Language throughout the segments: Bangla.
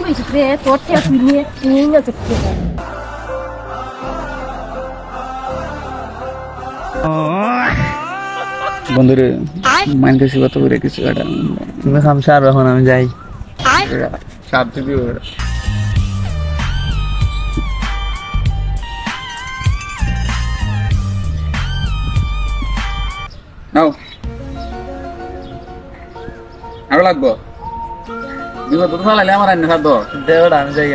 তুই নিয়ে নিয়ে না চুক্তি বন্ধুরে মাইন্ড বেশি কথা করে কিছু খামসা আর এখন আমি যাই। সাপ দিবি নাও। আরও লাগবো? দিব তো ফালাইলে আমার আইনে খাদ্য দেওড়া আমি যাই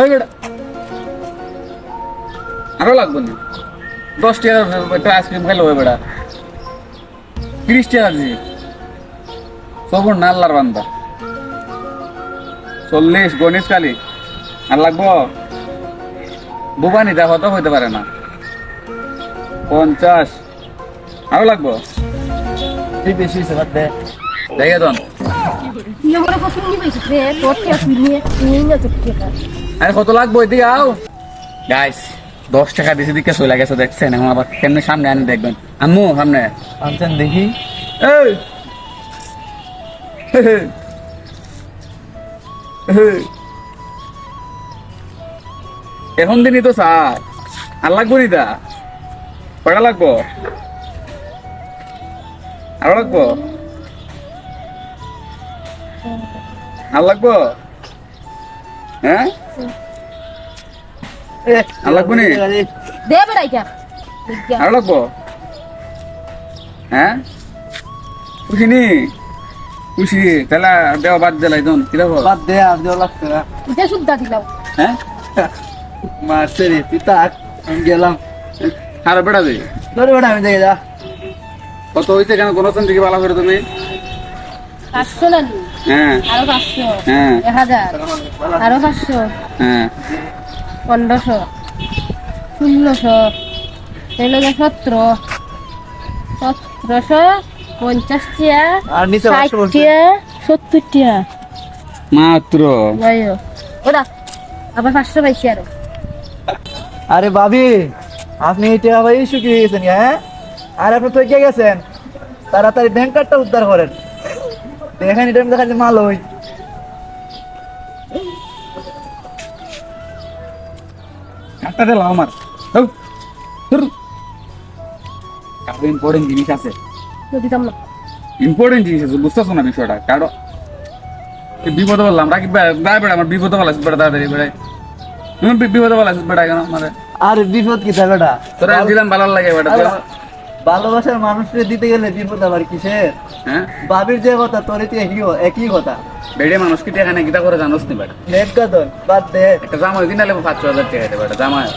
ওই বেটা। আরও লাগবো না। দশ আইসক্রিম খাইলে হবে বেটা। তিরিশ টাকা দিছি সবর না আল্লাহর বান্দা। চল্লিশ গণেশ কালী। আর লাগবো? বুবানি দেখো তো হইতে পারে না। পঞ্চাশ। আরও লাগবো? বেশি হয়েছে দেখে দন। আরে কত লাগবো এদিকে আও? গাইস দশ টাকা দিছি দিকে চলে গেছে দেখছেন? এখন আবার কেমনে সামনে আনি দেখবেন। আম্মু সামনে। আনছেন দেখি। এই! হে হে। হে। এখন দিনই তো স্যার আর লাগবো নি তা? কয়টা লাগবো? আরও লাগবো? আর লাগবো? হ্যাঁ? আর লাগবো নি? দে বেড়াই যা লাগবো? হ্যাঁ? খুশি নি? খুশি। তাহলে দেওয়া বাদ দিলাই দন কি দেবো? বাদ দে আর দেওয়া লাগছে না। এটা শুদ্ধা দিলাম হ্যাঁ? মারছে রে তুই আমি গেলাম। আর বেড়া দে। ধরে বেটা আমি যাই যা। কত হয়েছে কেন? কোনো দিকে ভালো করে তুমি? না নি? হ্যাঁ। আরও পাঁচশো হ্যাঁ। এক হাজার আরও পাঁচশো হ্যাঁ। পনেরোশো ষোলোশো তেরো সতেরো সতেরোশো পঞ্চাশ টিয়া আর নিচে সত্তর টিয়া মাত্র। যাইও ওরা আবার পাঁচশো পাইছি আরও। আরে ভাবি আপনি এটা ভাই শুকিয়ে গেছেন হ্যাঁ? আর আপনি তো গেছেন। তাড়াতাড়ি ব্যাংক কার্ডটা উদ্ধার করেন। দেখেন এটা দেখা যায় মাল ওই কাটটা দিলাম আমার। কারও ইম্পর্টেন্ট জিনিস আছে। তো দিতাম না। ইম্পর্টেন্ট জিনিস আছে বুঝতেছো না বিষয়টা? কারও বিপদে বললাম রাখি দায় বেড়া আমার বিপদে বলাস বেড়া তাড়াতাড়ি বেড়াই তুমি বি- বিপদে বলাস বেড়া কেন? মানে আর বিপদ কি থাকে বেটা? তোরা দিলাম ভালো লাগে বেটা ভালোবাসার মানুষকে দিতে গেলে বিপদ আবার কিসের? হ্যাঁ? বাবির যে কথা তোর এটি একই একই কথা। বেড়ে মানুষ কি টাকা নেই গীতা করে জানোস নি বেটা? নেট গাদন বাদ দে। একটা জামাই কিনা লেবো পাঁচ ছ হাজার টাকা দেবে বেটা জামাই।